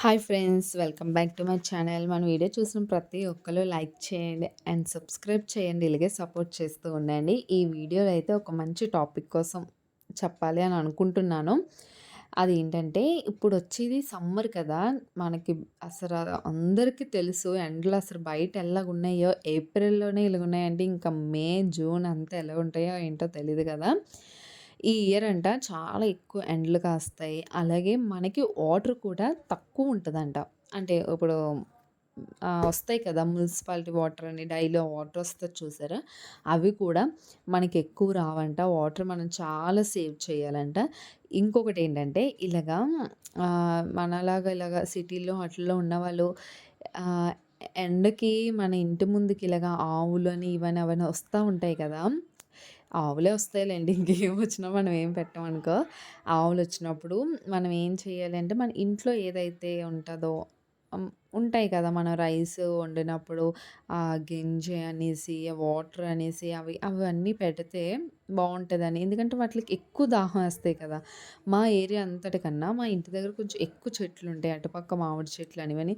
Hi friends welcome back to my channel. మన video చూసిన ప్రతి ఒక్కరు లైక్ చేయండి అండ్ సబ్స్క్రైబ్ చేయండి. ఇలాగే సపోర్ట్ చేస్తూ ఉండండి. ఈ వీడియోలో అయితే ఒక మంచి టాపిక్ కోసం చెప్పాలి అని అనుకుంటున్నాను. అది ఏంటంటే ఇప్పుడు వచ్చేది సమ్మర్ కదా. మనకి అసలు అందరికీ తెలుసు ఎండలు అసలు బయట ఎలాగున్నాయో ఏప్రిల్లోనే ఇలాగున్నాయంటే ఇంకా మే జూన్ అంతా ఎలా ఉంటాయో ఏంటో తెలియదు కదా. ఈ ఇయర్ అంట చాలా ఎక్కువ ఎండలు కాస్తాయి. అలాగే మనకి వాటర్ కూడా తక్కువ ఉంటుందంట అంటే ఇప్పుడు వస్తాయి కదా! మున్సిపాలిటీ వాటర్ అని డైలీ వాటర్ వస్తుంది చూసారా? అవి కూడా మనకి ఎక్కువ రావంట. వాటర్ మనం చాలా సేవ్ చేయాలంట. ఇంకొకటి ఏంటంటే ఇలాగా మనలాగా ఇలాగా సిటీలో అట్లలో ఉన్నవాళ్ళు ఎండకి మన ఇంటి ముందుకి ఇలాగా ఆవులు అని ఇవని అవన్నీ వస్తూ ఉంటాయి కదా! ఆవులే వస్తాయిలేండి. ఇంకేం వచ్చినా మనం ఏం పెట్టమనుకో. ఆవులు వచ్చినప్పుడు మనం ఏం చేయాలంటే మన ఇంట్లో ఏదైతే ఉంటుందో ఉంటాయి కదా! మనం రైస్ వండినప్పుడు ఆ గింజ అనేసి, వాటర్ అనేసి అవి అవన్నీ పెడితే బాగుంటుందని ఎందుకంటే వాటికి ఎక్కువ దాహం వేస్తాయి కదా! మా ఏరియా అంతటికన్నా మా ఇంటి దగ్గర కొంచెం ఎక్కువ చెట్లు ఉంటాయి అటుపక్క మామిడి చెట్లు అనివని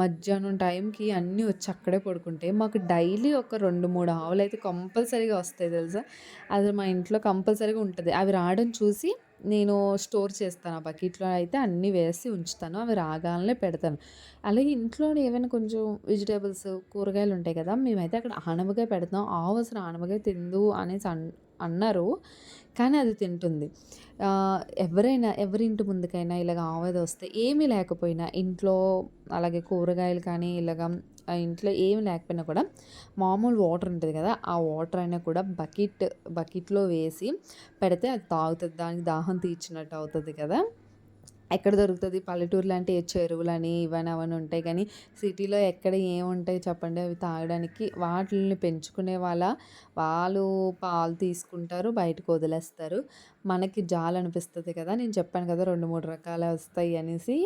మధ్యాహ్నం టైంకి అన్నీ వచ్చి అక్కడే పడుకుంటాయి. మాకు డైలీ ఒక రెండు మూడు ఆవులు అయితే కంపల్సరీగా వస్తాయి తెలుసా! అది మా ఇంట్లో కంపల్సరీగా ఉంటుంది అవి రావడం చూసి నేను స్టోర్ చేస్తాను. ఆ బకెట్‌లో అయితే అన్నీ వేసి ఉంచుతాను. అవి రాగాలనే పెడతాను. అలాగే ఇంట్లోనే ఏమైనా కొంచెం వెజిటేబుల్స్ కూరగాయలు ఉంటాయి కదా! మేమైతే అక్కడ ఆనవగా పెడతాం. ఆవు అసలు ఆనవగా తిందు అనేసి అన్ అన్నారు. కానీ అది తింటుంది. ఎవరైనా ఎవరి ఇంటి ముందుకైనా ఇలాగ ఆవేద వస్తే ఏమీ లేకపోయినా ఇంట్లో అలాగే కూరగాయలు కానీ ఇలాగ ఇంట్లో ఏమి లేకపోయినా కూడా మామూలు వాటర్ ఉంటుంది కదా ఆ వాటర్ అయినా కూడా బకెట్ బకెట్లో వేసి పెడితే అది తాగుతుంది దానికి దాహం తీర్చినట్టు అవుతుంది కదా ఎక్కడ దొరుకుతుంది? పల్లెటూరు లాంటి చెరువులని ఇవన్నీ అవన్నీ ఉంటాయి కానీ సిటీలో ఎక్కడ ఏముంటాయి చెప్పండి? అవి తాగడానికి వాటిని పెంచుకునే వాళ్ళ వాళ్ళు పాలు తీసుకుంటారు బయటకు వదిలేస్తారు. మనకి జాలు అనిపిస్తుంది కదా? నేను చెప్పాను కదా రెండు మూడు రకాల వస్తాయి అనేసి.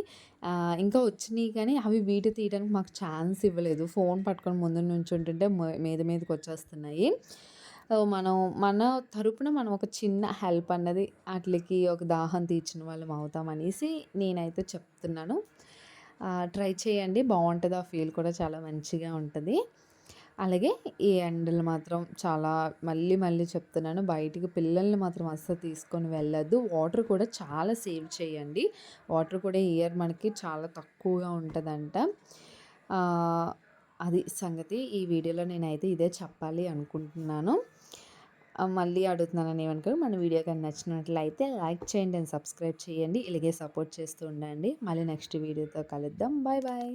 ఇంకా వచ్చినాయి కానీ అవి వీటి తీయడానికి మాకు ఛాన్స్ ఇవ్వలేదు. ఫోన్ పట్టుకొని ముందు నుంచి ఉంటుంటే మీద మీదకి వచ్చేస్తున్నాయి. మనం మన తరపున మనం ఒక చిన్న హెల్ప్ అన్నది వాటికి ఒక దాహం తీర్చిన వాళ్ళం అవుతాం అనేసి నేనైతే చెప్తున్నాను. ట్రై చేయండి. బాగుంటుంది ఆ ఫీల్ కూడా చాలా మంచిగా ఉంటుంది. అలాగే ఈ ఎండలు మాత్రం చాలా మళ్ళీ మళ్ళీ చెప్తున్నాను. బయటికి పిల్లల్ని మాత్రం అస్సలు తీసుకొని వెళ్ళొద్దు. వాటర్ కూడా చాలా సేవ్ చేయండి. వాటర్ కూడా ఇయర్ మనకి చాలా తక్కువగా ఉంటుందంట. అది సంగతి ఈ వీడియోలో నేనైతే ఇదే చెప్పాలి అనుకుంటున్నాను. మళ్ళీ అడుగుతున్నానని ఏమనుకో మన వీడియో కానీ నచ్చినట్లయితే లైక్ చేయండి అండ్ సబ్స్క్రైబ్ చేయండి. ఇలాగే సపోర్ట్ చేస్తూ ఉండండి. మళ్ళీ నెక్స్ట్ వీడియోతో కలుద్దాం. Bye bye.